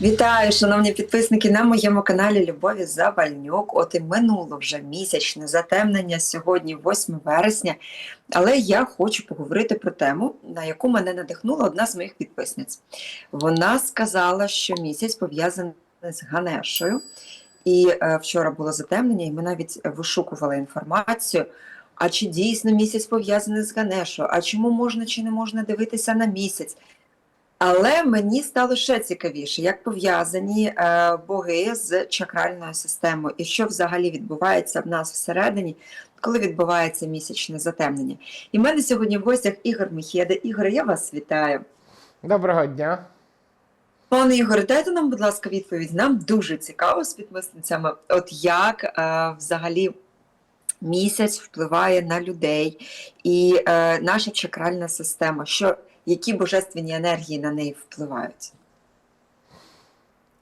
Вітаю, шановні підписники на моєму каналі Любові Завальнюк. От і минуло вже місячне затемнення сьогодні, 8 вересня. Але я хочу поговорити про тему, на яку мене надихнула одна з моїх підписниць. Вона сказала, що місяць пов'язаний з Ганешою. І е, вчора було затемнення, і ми навіть вишукували інформацію. А чи дійсно місяць пов'язаний з Ганешою? А чому можна чи не можна дивитися на місяць? Але мені стало ще цікавіше, як пов'язані е, боги з чакральною системою, і що взагалі відбувається в нас всередині, коли відбувається місячне затемнення. І в мене сьогодні в гостях Ігор Міхеда. Ігор, я вас вітаю. Доброго дня. Пане Ігоре, дайте нам, будь ласка, відповідь. Нам дуже цікаво з підписницями, от як е, взагалі місяць впливає на людей і е, наша чакральна система. Що, які божественні енергії на неї впливають?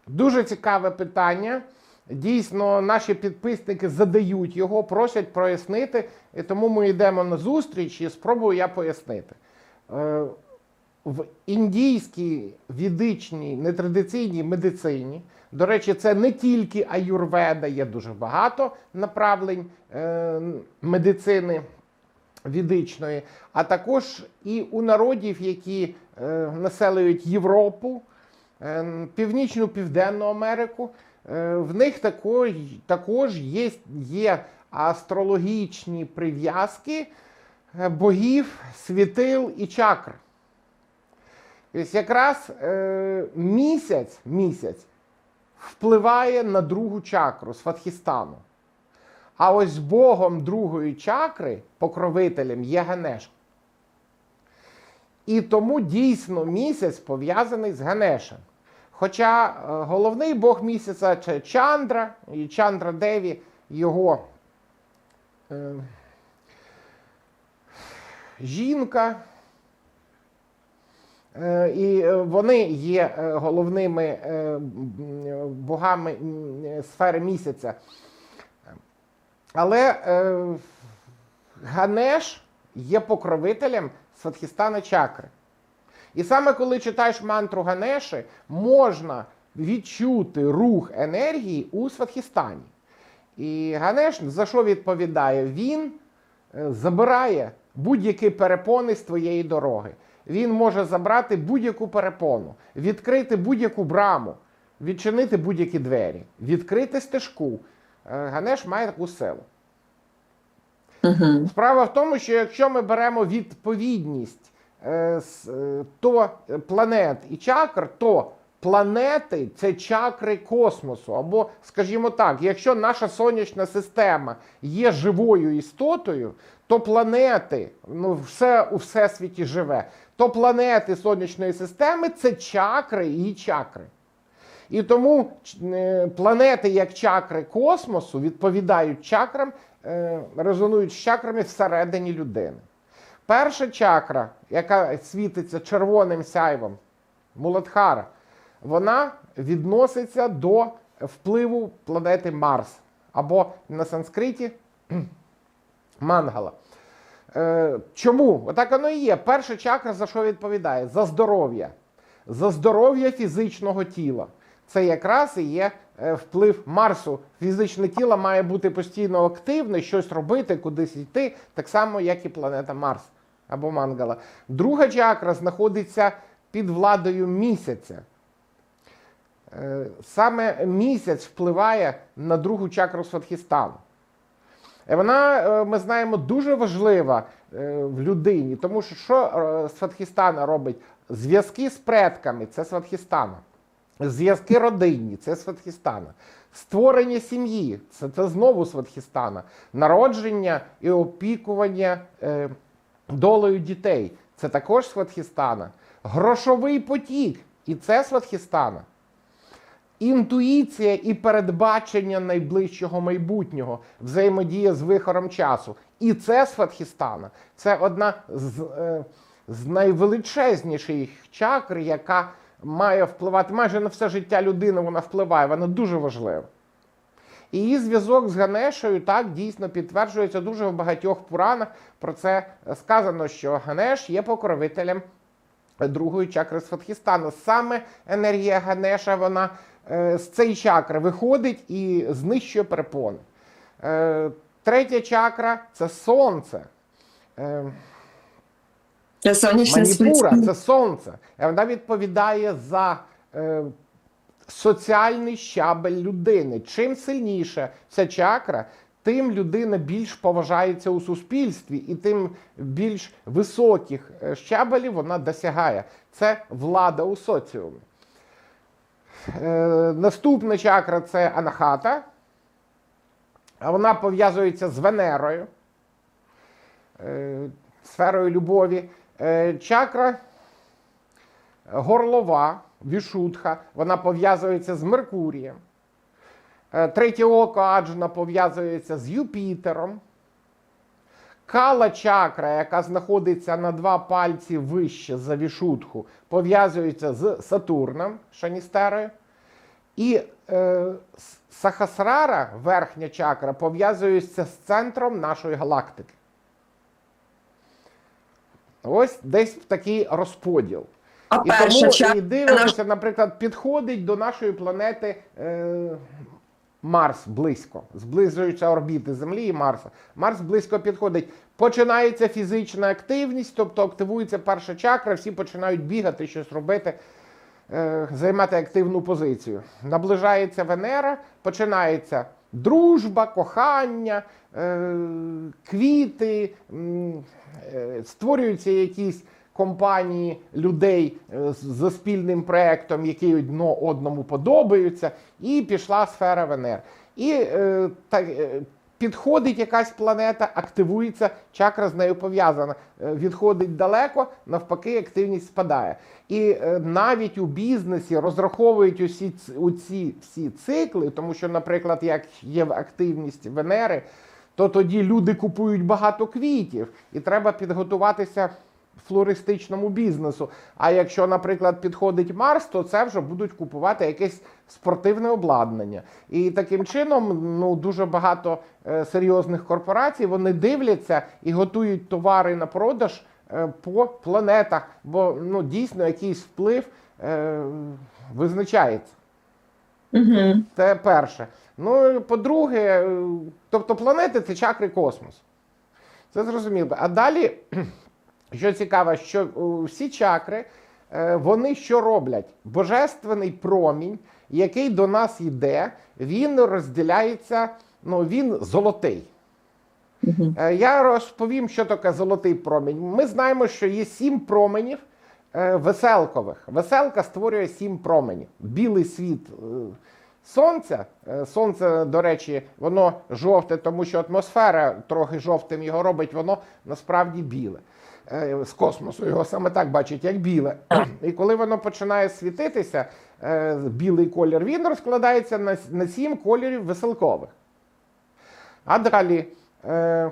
Дуже цікаве питання. Дійсно, наші підписники задають його, просять прояснити, і тому ми йдемо на зустріч і спробую я пояснити. Е, В індійській відичній нетрадиційній медицині, до речі, це не тільки аюрведа, є дуже багато направлень е, медицини відичної, а також і у народів, які е, населюють Європу, е, Північну Південну Америку. Е, в них також, також є, є астрологічні прив'язки богів, світил і чакр. Ось якраз місяць, місяць впливає на другу чакру Сватхістану. А ось Богом другої чакри, покровителем є Ганеш. І тому дійсно місяць пов'язаний з Ганешем. Хоча е, головний Бог місяця це Чандра, і Чандра Деві його е, жінка. Е, І е, вони є головними богами сфери місяця. Але е, Ганеш є покровителем Сватхістана чакри. І саме коли читаєш мантру Ганеші, можна відчути рух енергії у Сватхістані. І Ганеш за що відповідає? Він е, забирає будь-які перепони з твоєї дороги. Він може забрати будь-яку перепону, відкрити будь-яку браму, відчинити будь-які двері, відкрити стежку. Е, Ганеш має таку силу. Угу. Справа в тому, що якщо ми беремо відповідність е, е, то планет і чакр, то планети це чакри космосу. Або, скажімо так, якщо наша сонячна система є живою істотою, то планети, ну все у всесвіті живе, то планети сонячної системи це чакри і чакри. І тому е, планети, як чакри космосу, відповідають чакрам, е, резонують з чакрами всередині людини. Перша чакра, яка світиться червоним сяйвом, Муладхара, вона відноситься до впливу планети Марс або на санскриті Мангала. Е, чому? Отак воно і є. Перша чакра за що відповідає? За здоров'я. За здоров'я фізичного тіла. Це якраз і є е, вплив Марсу. Фізичне тіло має бути постійно активне, щось робити, кудись йти, так само, як і планета Марс або Мангала. Друга чакра знаходиться під владою місяця. Е, Саме місяць впливає на другу чакру Сватхістану. І Вона, е, ми знаємо, дуже важлива е, в людині, тому що що е, Сватхістана робить? Зв'язки з предками це Сватхістана. Зв'язки родинні це Сватхістана. Створення сім'ї це, це знову Сватхістана. Народження і опікування е, долею дітей це також Сватхістана. Грошовий потік і це Сватхістана. Інтуїція і передбачення найближчого майбутнього, взаємодія з вихором часу. І це Сватхістана. Це одна з, е, з найвеличезніших чакр, яка має впливати майже на все життя людини. Вона впливає, вона дуже важлива. І її зв'язок з Ганешою так дійсно підтверджується дуже в багатьох пуранах. Про це сказано, що Ганеш є покровителем другої чакри Сватхістану. Саме енергія Ганеша, вона е, з цієї чакри виходить і знищує перепони. Е, третя чакра це сонце. Це сонячне Маніпура це сонце. Вона відповідає за е, соціальний щабель людини. Чим сильніше ця чакра, тим людина більш поважається у суспільстві, і тим більш високих е, щабелів вона досягає. Це влада у соціумі. Е, наступна чакра це анахата. Вона пов'язується з Венерою, е, сферою любові. Е, Чакра горлова, вішутха, вона пов'язується з Меркурієм. Е, Третє око Аджна пов'язується з Юпітером. Кала чакра, яка знаходиться на два пальці вище за вішутху, пов'язується з Сатурном, Шаністерою. І е, Сахасрара, верхня чакра, пов'язується з центром нашої галактики. Ось десь такий розподіл. А І тому і дивимося, наприклад, підходить до нашої планети е, Марс близько, зближуються орбіти Землі і Марса. Марс близько підходить. Починається фізична активність, тобто активується перша чакра, всі починають бігати, щось робити, е, займати активну позицію. Наближається Венера, починається дружба, кохання, е, квіти, е, створюються якісь компанії людей е, за спільним проектом, які одно одному подобаються, і пішла сфера Венер. І та, е, підходить якась планета, активується, чакра з нею пов'язана. Е, відходить далеко, навпаки, активність спадає. І е, навіть у бізнесі розраховують усі ці всі цикли, тому що, наприклад, як є активність Венери, то тоді люди купують багато квітів, і треба підготуватися флористичному бізнесу. А якщо, наприклад, підходить Марс, то це вже будуть купувати якесь спортивне обладнання. І таким чином, ну дуже багато е, серйозних корпорацій вони дивляться і готують товари на продаж е, по планетах, бо ну дійсно якийсь вплив е, визначається. Угу. Це перше. Ну, по-друге, е, тобто планети це чакри космосу. Це зрозуміло. А далі, що цікаво, що е, всі чакри, е, вони що роблять? Божественний промінь, який до нас йде, він розділяється, ну він золотий. Угу. Е, Я розповім, що таке золотий промінь. Ми знаємо, що є сім променів веселкових. Веселка створює сім променів. Білий світ сонця. Сонце, до речі, воно жовте, тому що атмосфера трохи жовтим його робить, воно насправді біле. Е, З космосу його саме так бачать, як біле. І коли воно починає світитися, е, білий колір, він розкладається на, сім кольорів веселкових. А далі е,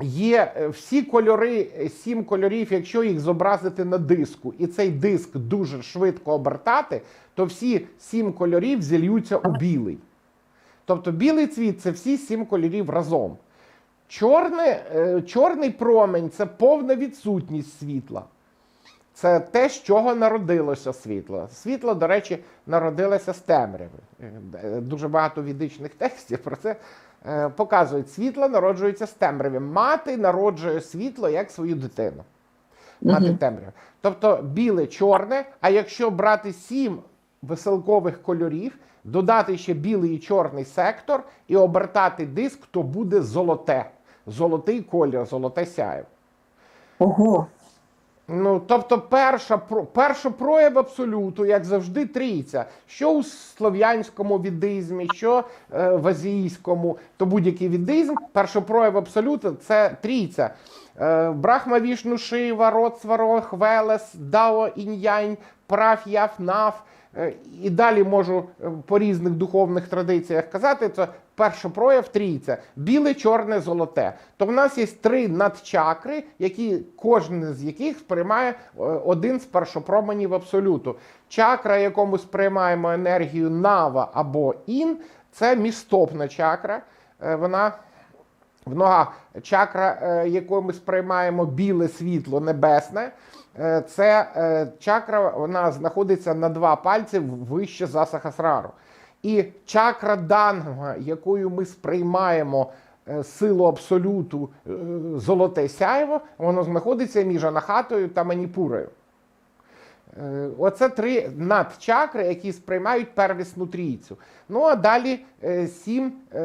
є всі кольори, сім кольорів, якщо їх зобразити на диску, і цей диск дуже швидко обертати, то всі сім кольорів зільються у білий. Тобто білий цвіт це всі сім кольорів разом. Чорне, е, чорний промень це повна відсутність світла. Це те, з чого народилося світло. Світло, до речі, народилося з темряви. Е, е, Дуже багато відичних текстів про це показують. Світло народжується з темряви. Мати народжує світло як свою дитину. Мати Мгм. темряву. Тобто біле, чорне, а якщо брати сім веселкових кольорів, додати ще білий і чорний сектор і обертати диск, то буде золоте. Золотий колір, золоте сяєво. Ого. Ну, тобто, перша, перша прояв абсолюту, як завжди, трійця. Що у слов'янському відизмі, що е, в азійському, то будь-який відизм, перший прояв абсолюту це трійця. Е, Брахма Вішну Шива, Род Сварог, Велес, Дао Інь-Янь, Прав Яф Нав. Е, І далі можу е, по різних духовних традиціях казати, це перший прояв трійця, біле, чорне, золоте. То в нас є три надчакри, які кожен з яких сприймає е, один з першопроменів абсолюту. Чакра, якому сприймаємо енергію нава або ін, це містопна чакра. Вона в ногах. Чакра, якою ми сприймаємо біле світло небесне, це е, чакра, вона знаходиться на два пальці вище за сахасрару. І чакра данга, якою ми сприймаємо е, силу абсолюту е, золоте сяйво, воно знаходиться між анахатою та маніпурою. Е, Оце три надчакри, які сприймають первісну трійцю. Ну а далі е, сім е,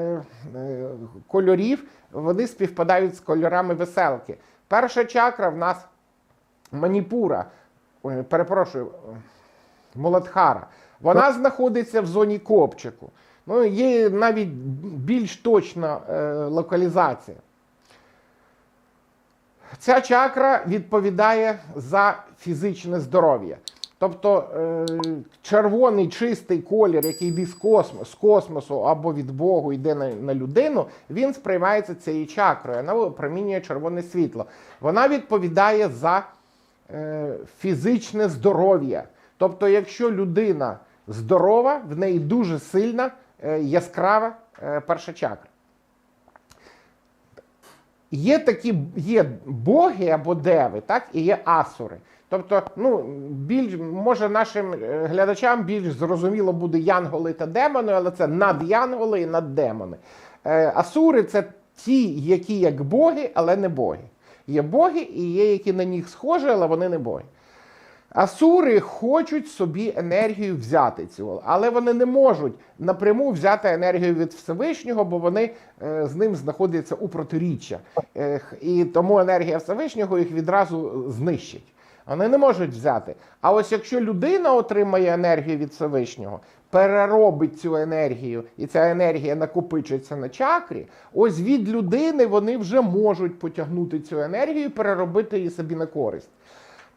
е, кольорів вони співпадають з кольорами веселки. Перша чакра в нас маніпура, перепрошую, Моладхара. Вона знаходиться в зоні копчику. Ну, є навіть більш точна е, локалізація. Ця чакра відповідає за фізичне здоров'я. Тобто е, червоний чистий колір, який йде з космосу, з космосу або від Богу йде на, на людину, він сприймається цією чакрою, вона опромінює червоне світло. Вона відповідає за фізичне здоров'я. Тобто, якщо людина здорова, в неї дуже сильна, е, яскрава е, перша чакра. Є такі є боги або деви, так, і є асури. Тобто, ну, більш, може нашим е, глядачам більш зрозуміло буде янголи та демони, але це надянголи і наддемони. Е, асури це ті, які як боги, але не боги. Є боги і є, які на них схожі, але вони не боги. Асури хочуть собі енергію взяти цю, але вони не можуть напряму взяти енергію від Всевишнього, бо вони е, з ним знаходяться у протиріччя. І тому енергія Всевишнього їх відразу знищить. Вони не можуть взяти. А ось якщо людина отримає енергію від Всевишнього, переробить цю енергію, і ця енергія накопичиться на чакрі, ось від людини вони вже можуть потягнути цю енергію переробити її собі на користь.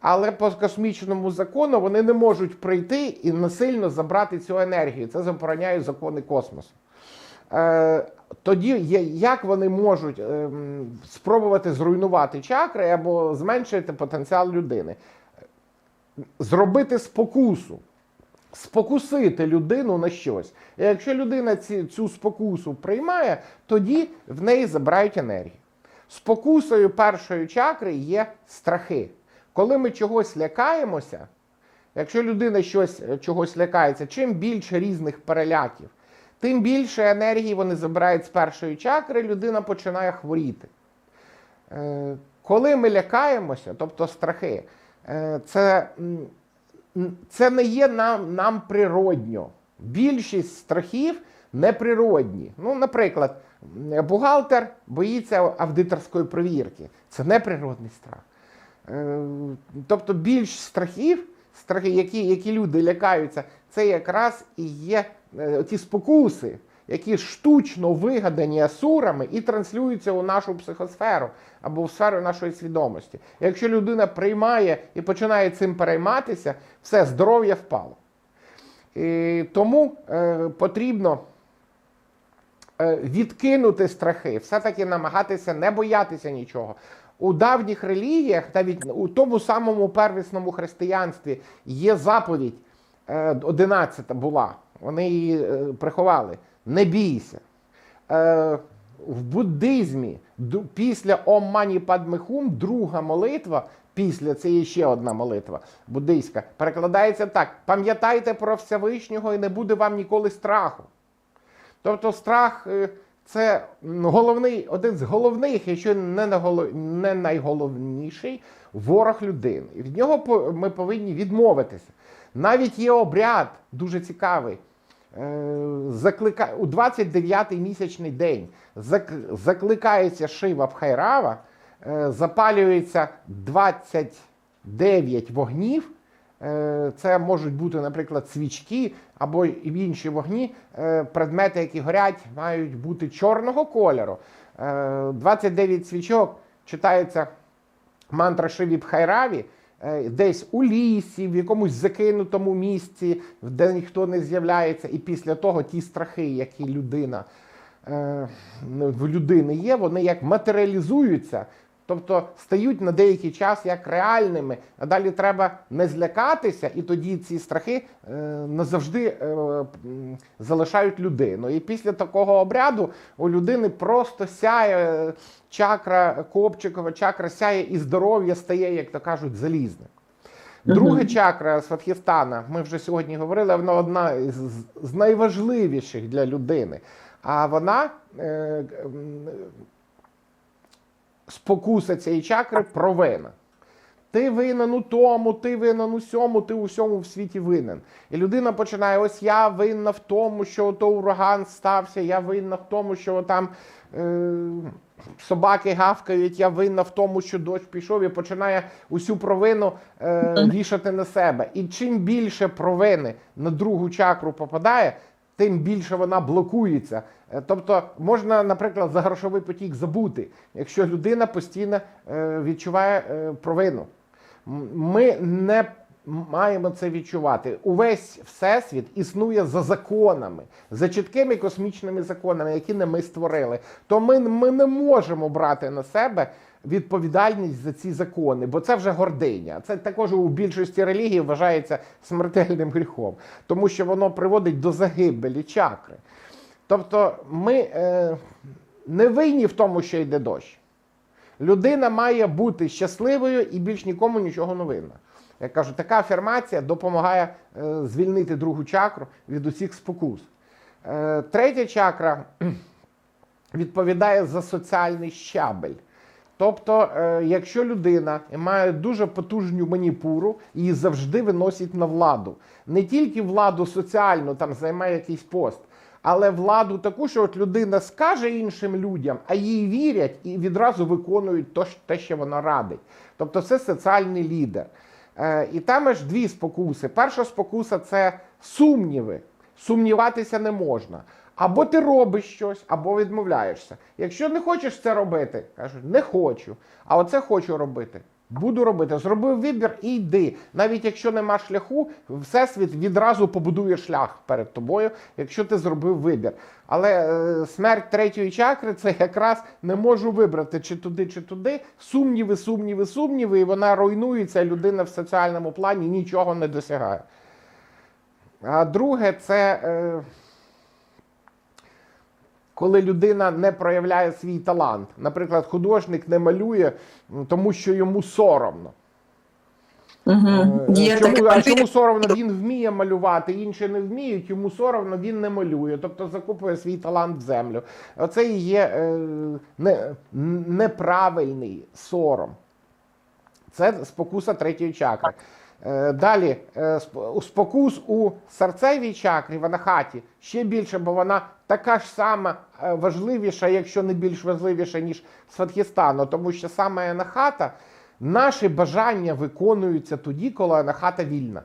Але по космічному закону вони не можуть прийти і насильно забрати цю енергію. Це забороняють закони космосу. Е, тоді як вони можуть ем, спробувати зруйнувати чакри або зменшити потенціал людини? Зробити спокусу, спокусити людину на щось. І якщо людина ці, цю спокусу приймає, тоді в неї забирають енергію. Спокусою першої чакри є страхи. Коли ми чогось лякаємося, якщо людина щось, чогось лякається, чим більше різних переляків, тим більше енергії вони забирають з першої чакри, людина починає хворіти. Е, Коли ми лякаємося, тобто страхи, е, це, це не є нам, нам природньо. Більшість страхів неприродні. Ну, наприклад, бухгалтер боїться аудиторської перевірки. Це неприродний страх. Е, Тобто більш страхів, страхи, які, які люди лякаються, це якраз і є е, ті спокуси, які штучно вигадані асурами і транслюються у нашу психосферу або в сферу нашої свідомості. Якщо людина приймає і починає цим перейматися, все здоров'я впало. І тому е, потрібно е, відкинути страхи, все-таки намагатися не боятися нічого. У давніх релігіях, навіть у тому самому первісному християнстві, є заповідь е, 11 була. Вони її е, приховали. Не. Е, в буддизмі після Ом Мані Падме Хум друга молитва, після це є ще одна молитва буддийська, перекладається так: пам'ятайте про Всевишнього і не буде вам ніколи страху. Тобто страх е, це головний, один з головних, якщо не найголовніший ворог людини. І від нього ми повинні відмовитися. Навіть є обряд дуже цікавий. Е, Заклика... У 29-й місячний день закликається Шива Бхайрава, е, запалюється 29 вогнів. Е, Це можуть бути, наприклад, свічки або інші вогні. Предмети, які горять, мають бути чорного кольору. Е, 29 свічок читається мантра Шиві Бхайраві, е, десь у лісі, в якомусь закинутому місці, де ніхто не з'являється, і після того ті страхи, які людина е, в людини є, вони як матеріалізуються. Тобто стають на деякий час як реальними. А далі треба не злякатися, і тоді ці страхи е, назавжди е, залишають людину. І після такого обряду у людини просто сяє е, чакра Копчикова, чакра сяє і здоров'я стає, як то кажуть, залізним. Друга чакра Сватхістана, ми вже сьогодні говорили, вона одна з найважливіших для людини. А вона е, спокуса цієї чакри провина. Ти винен у тому, ти винен у сьому, ти у всьому в світі винен. І людина починає: ось я винна в тому, що то ураган стався, я винна в тому, що там е, собаки гавкають, я винна в тому, що дощ пішов, і починає усю провину е, вішати на себе. І чим більше провини на другу чакру попадає, тим більше вона блокується. Е, Тобто можна, наприклад, за грошовий потік забути, якщо людина постійно е, відчуває е, провину. Ми не маємо це відчувати. Увесь всесвіт існує за законами, за чіткими космічними законами, які не ми створили. То ми, ми не можемо брати на себе відповідальність за ці закони, бо це вже гординя. Це також у більшості релігій вважається смертельним гріхом, тому що воно приводить до загибелі чакри. Тобто ми е, не винні в тому, що йде дощ. Людина має бути щасливою і більш нікому нічого не винна. Я кажу, така афірмація допомагає е, звільнити другу чакру від усіх спокус. Е, третя чакра відповідає за соціальний щабель. Тобто, е, якщо людина має дуже потужну маніпуру, її завжди виносять на владу. Не тільки владу соціальну, там займає якийсь пост, але владу таку, що от людина скаже іншим людям, а їй вірять і відразу виконують то, те, що вона радить. Тобто це соціальний лідер. Е, І там аж дві спокуси. Перша спокуса це сумніви. Сумніватися не можна. Або ти робиш щось, або відмовляєшся. Якщо не хочеш це робити, кажуть, не хочу. А оце хочу робити. Буду робити. Зробив вибір і йди. Навіть якщо нема шляху, всесвіт відразу побудує шлях перед тобою, якщо ти зробив вибір. Але е, смерть третьої чакри це якраз не можу вибрати чи туди, чи туди. Сумніви, сумніви, сумніви, і вона руйнується, людина в соціальному плані нічого не досягає. А друге, це е, коли людина не проявляє свій талант. Наприклад, художник не малює, тому що йому соромно. Угу. Є чому, а чому соромно? Він вміє малювати, інші не вміють, йому соромно, він не малює, тобто закупує свій талант в землю. Оце і є е, не, неправильний сором. Це спокуса третьої чакри. Е, Далі е, спокус у серцевій чакрі в анахаті ще більше, бо вона така ж сама е, важливіша, якщо не більш важливіша, ніж Сватхістану, тому що саме анахата, наші бажання виконуються тоді, коли анахата вільна.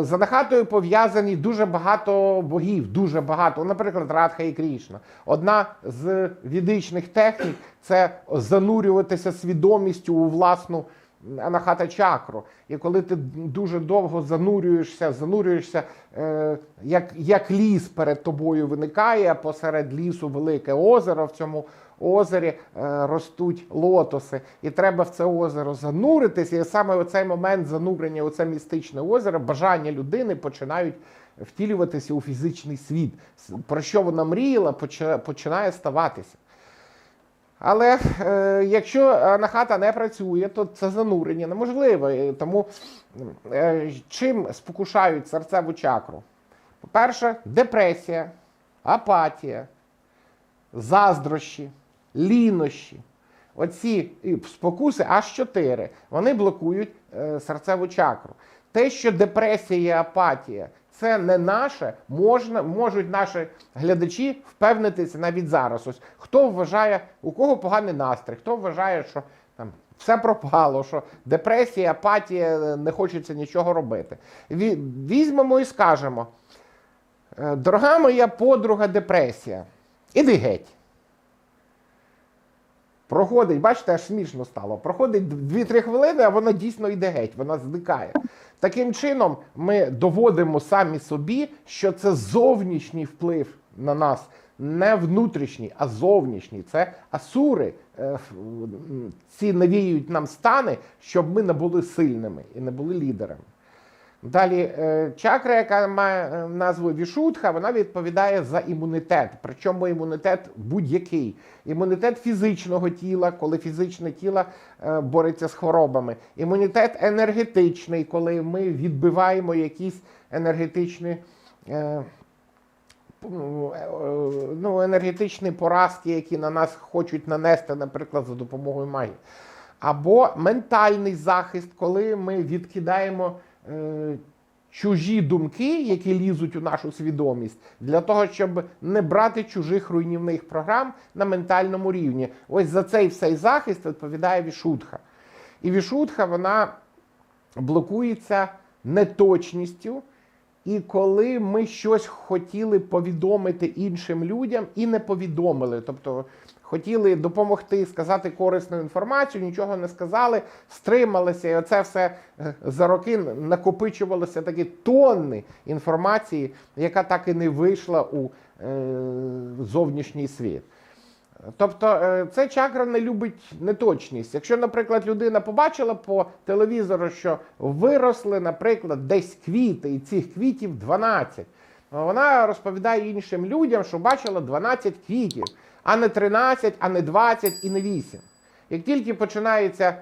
З анахатою пов'язані дуже багато богів, дуже багато. Наприклад, Радха і Крішна. Одна з відичних технік це занурюватися свідомістю у власну анахата чакру. І коли ти дуже довго занурюєшся, занурюєшся, е, як, як ліс перед тобою виникає, а посеред лісу велике озеро. В цьому озері е, ростуть лотоси, і треба в це озеро зануритися. І саме в цей момент занурення у це містичне озеро, бажання людини починають втілюватися у фізичний світ. Про що вона мріяла, починає ставатися. Але е, якщо анахата не працює, то це занурення неможливо. Тому е, чим спокушають серцеву чакру? По-перше, депресія, апатія, заздрощі, лінощі. Оці спокуси аж чотири. Вони блокують е, серцеву чакру. Те, що депресія і апатія це не наше, можна, можуть наші глядачі впевнитися навіть зараз. Ось хто вважає, у кого поганий настрій, хто вважає, що там все пропало, що депресія, апатія, е, не хочеться нічого робити. Ві- Візьмемо і скажемо: «Е, дорога моя подруга депресія, іди геть. Проходить, бачите, аж смішно стало. Проходить 2-3 хвилини, а вона дійсно йде геть, вона зникає. Таким чином, ми доводимо самі собі, що це зовнішній вплив на нас не внутрішній, а зовнішній. Це асури. Е, Ці навіюють нам стани, щоб ми не були сильними і не були лідерами. Далі е, чакра, яка має е, назву Вішутха, вона відповідає за імунітет. Причому імунітет будь-який. Імунітет фізичного тіла, коли фізичне тіло е, бореться з хворобами. Імунітет енергетичний, коли ми відбиваємо якісь енергетичні. ну, Ну, енергетичні поразки, які на нас хочуть нанести, наприклад, за допомогою магії. Або ментальний захист, коли ми відкидаємо чужі думки, які лізуть у нашу свідомість, для того, щоб не брати чужих руйнівних програм на ментальному рівні. Ось за цей всей захист відповідає Вішутха. І Вішутха вона блокується неточністю. І коли ми щось хотіли повідомити іншим людям і не повідомили, тобто хотіли допомогти, сказати корисну інформацію, нічого не сказали, стрималися, і оце все е, за роки накопичувалося такі тонни інформації, яка так і не вийшла у е, зовнішній світ. Тобто це ця чакра не любить неточність. Якщо, наприклад, людина побачила по телевізору, що виросли, наприклад, десь квіти, і цих квітів 12, вона розповідає іншим людям, що бачила 12 квітів, а не 13, а не 20 і не 8. Як тільки починається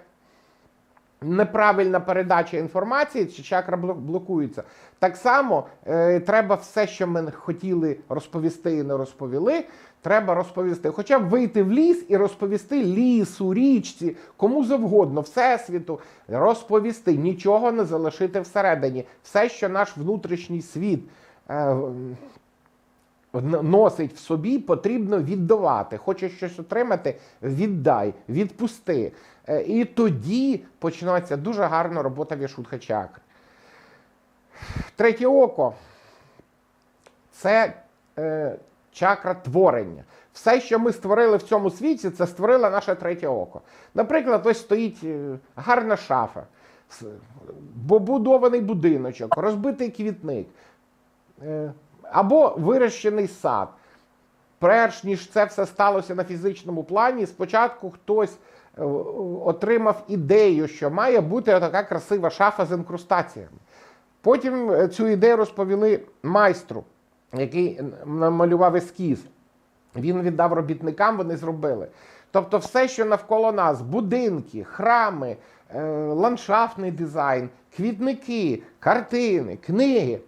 неправильна передача інформації, чи чакра блокується. Так само е, треба все, що ми хотіли розповісти і не розповіли, треба розповісти. Хоча б вийти в ліс і розповісти лісу, річці, кому завгодно, всесвіту, розповісти, нічого не залишити всередині. Все, що наш внутрішній світ. Е, носить в собі, потрібно віддавати. Хочеш щось отримати, віддай, відпусти. Е, І тоді починається дуже гарна робота вішутха чакр. Третє око це е, чакра творення. Все, що ми створили в цьому світі, це створило наше третє око. Наприклад, ось стоїть е, гарна шафа, побудований будиночок, розбитий квітник. Або вирощений сад. Перш ніж це все сталося на фізичному плані, спочатку хтось е, отримав ідею, що має бути така красива шафа з інкрустаціями. Потім е, цю ідею розповіли майстру, який намалював ескіз. Він віддав робітникам, вони зробили. Тобто, все, що навколо нас: будинки, храми, е, ландшафтний дизайн, квітники, картини, книги,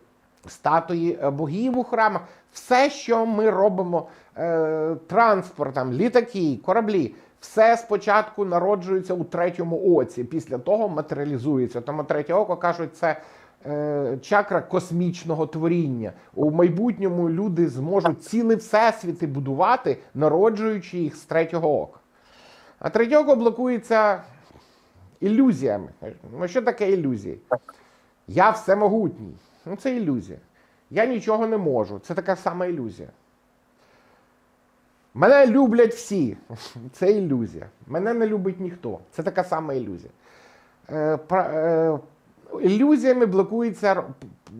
статуї е, богів у храмах, все, що ми робимо е, транспортом, літаки, кораблі, все спочатку народжується у третьому оці, після того матеріалізується. Тому третє око кажуть, це е, чакра космічного творіння. У майбутньому люди зможуть цілі всесвіти будувати, народжуючи їх з третього ока. А третє око блокується ілюзіями. Ну, що таке ілюзії? Я всемогутній. Ну, це ілюзія. Я нічого не можу. Це така сама ілюзія. Мене люблять всі. Це ілюзія. Мене не любить ніхто. Це така сама ілюзія. Е, е, ілюзіями блокується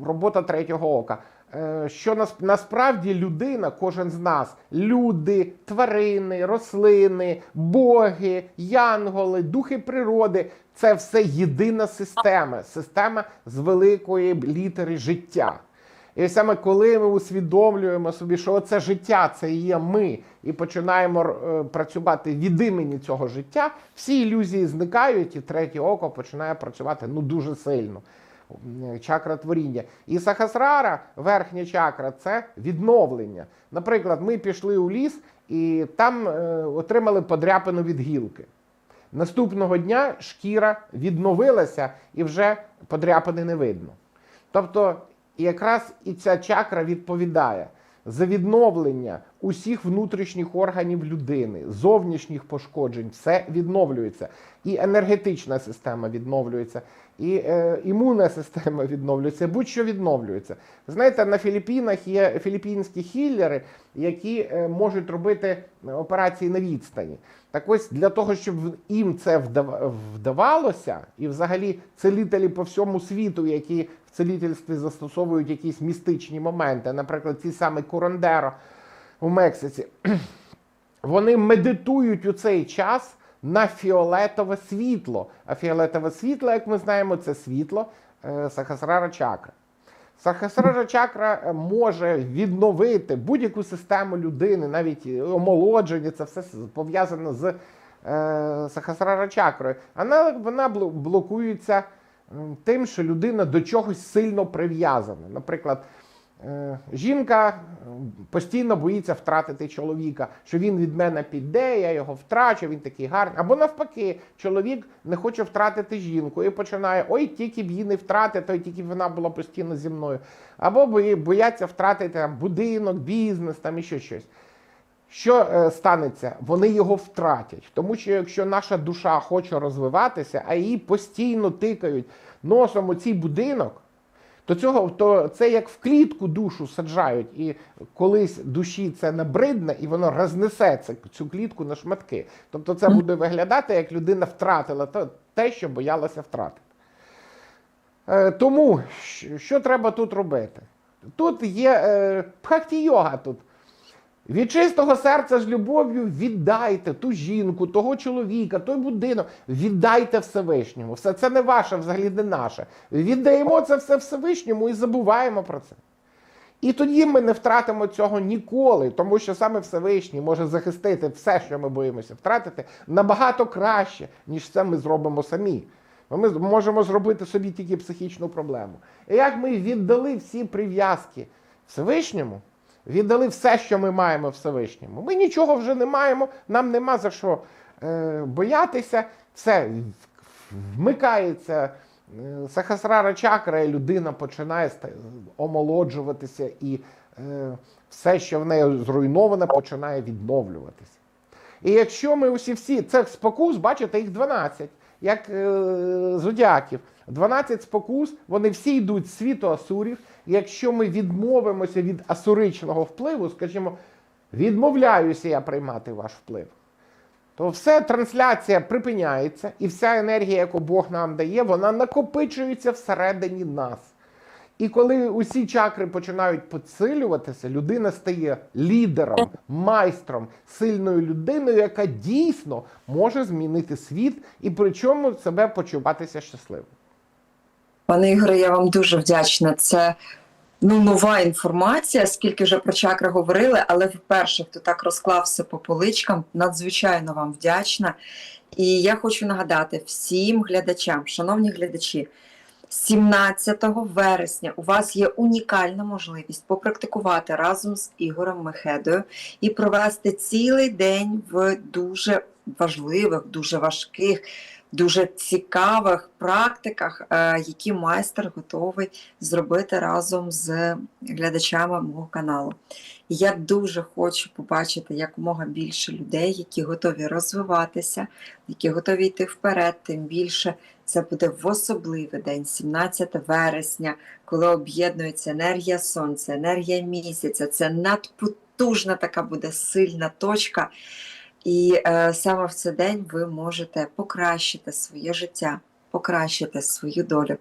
робота третього ока. Е, що нас, насправді людина, кожен з нас, люди, тварини, рослини, боги, янголи, духи природи це все єдина система, система з великої літери життя. І саме коли ми усвідомлюємо собі, що це життя, це є ми, і починаємо е, працювати від імені цього життя, всі ілюзії зникають, і третє око починає працювати ну дуже сильно. Чакра творіння. І сахасрара, верхня чакра, це відновлення. Наприклад, ми пішли у ліс і там е, отримали подряпину від гілки. Наступного дня шкіра відновилася і вже подряпини не видно. Тобто, якраз і ця чакра відповідає за відновлення усіх внутрішніх органів людини, зовнішніх пошкоджень, все відновлюється. І енергетична система відновлюється, і е, імунна система відновлюється, будь-що відновлюється. Знаєте, на Філіппінах є філіппінські хіллери, які е, можуть робити операції на відстані. Так ось для того, щоб їм це вдавалося, і взагалі целителі по всьому світу, які в целительстві застосовують якісь містичні моменти, наприклад, ці саме Курандеро, у Мексиці, вони медитують у цей час на фіолетове світло. А фіолетове світло, як ми знаємо, це світло е, Сахасрара чакри. Сахасрара чакра е, може відновити будь-яку систему людини, навіть е, омолодження, це все пов'язано з е, Сахасрара чакрою. Вона, вона блокується тим, що людина до чогось сильно прив'язана. Наприклад, Жінка е, постійно боїться втратити чоловіка, що він від мене піде, я його втрачу, він такий гарний. Або навпаки, чоловік не хоче втратити жінку і починає: ой, тільки б її не втратити, ой, тільки б вона була постійно зі мною. Або бояться втратити там, будинок, бізнес, там і ще щось. Що е, станеться? Вони його втратять. Тому що якщо наша душа хоче розвиватися, а її постійно тикають носом у цей будинок, то цього то це як в клітку душу саджають, і колись душі це набридне, і воно рознесе цю клітку на шматки. Тобто це буде виглядати, як людина втратила те- що боялася втратити. Е, тому що, треба тут робити? Тут є е, бхакті-йога тут. Від чистого серця з любов'ю віддайте ту жінку, того чоловіка, той будинок. Віддайте Всевишньому. Все це не ваше, взагалі не наше. Віддаємо це все Всевишньому і забуваємо про це. І тоді ми не втратимо цього ніколи, тому що саме Всевишній може захистити все, що ми боїмося втратити, набагато краще, ніж це ми зробимо самі. Ми можемо зробити собі тільки психічну проблему. І як ми віддали всі прив'язки Всевишньому, віддали все, що ми маємо Всевишньому. Ми нічого вже не маємо, нам нема за що е, боятися. Все вмикається е, сахасрара чакра, і людина починає омолоджуватися, і е, все, що в неї зруйноване, починає відновлюватися. І якщо ми усі всі цих спокус, бачите, їх 12, як е, зодіаків. 12 спокус, вони всі йдуть з світу асурів. Якщо ми відмовимося від асуричного впливу, скажімо, відмовляюся я приймати ваш вплив, то все трансляція припиняється, і вся енергія, яку Бог нам дає, вона накопичується всередині нас. І коли усі чакри починають підсилюватися, людина стає лідером, майстром, сильною людиною, яка дійсно може змінити світ і при чому себе почуватися щасливим. Пане Ігоре, я вам дуже вдячна. Це ну, нова інформація, скільки вже про чакри говорили, але вперше, хто так розклав все по поличкам, надзвичайно вам вдячна. І я хочу нагадати всім глядачам, шановні глядачі, 17 вересня у вас є унікальна можливість попрактикувати разом з Ігорем Мехедою і провести цілий день в дуже важливих, дуже важких, дуже цікавих практиках, е, які майстер готовий зробити разом з глядачами мого каналу. Я дуже хочу побачити якомога більше людей, які готові розвиватися, які готові йти вперед, тим більше це буде в особливий день, 17 вересня, коли об'єднується енергія сонця, енергія місяця. Це надпотужна така буде сильна точка. І е, саме в цей день ви можете покращити своє життя, покращити свою долю.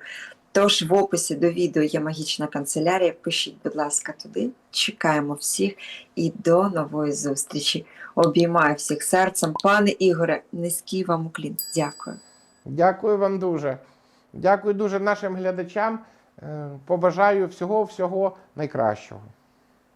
Тож в описі до відео є магічна канцелярія. Пишіть, будь ласка, туди. Чекаємо всіх і до нової зустрічі. Обіймаю всіх серцем. Пане Ігоре, низький вам уклін. Дякую. Дякую вам дуже. Дякую дуже нашим глядачам. Е, Побажаю всього-всього найкращого.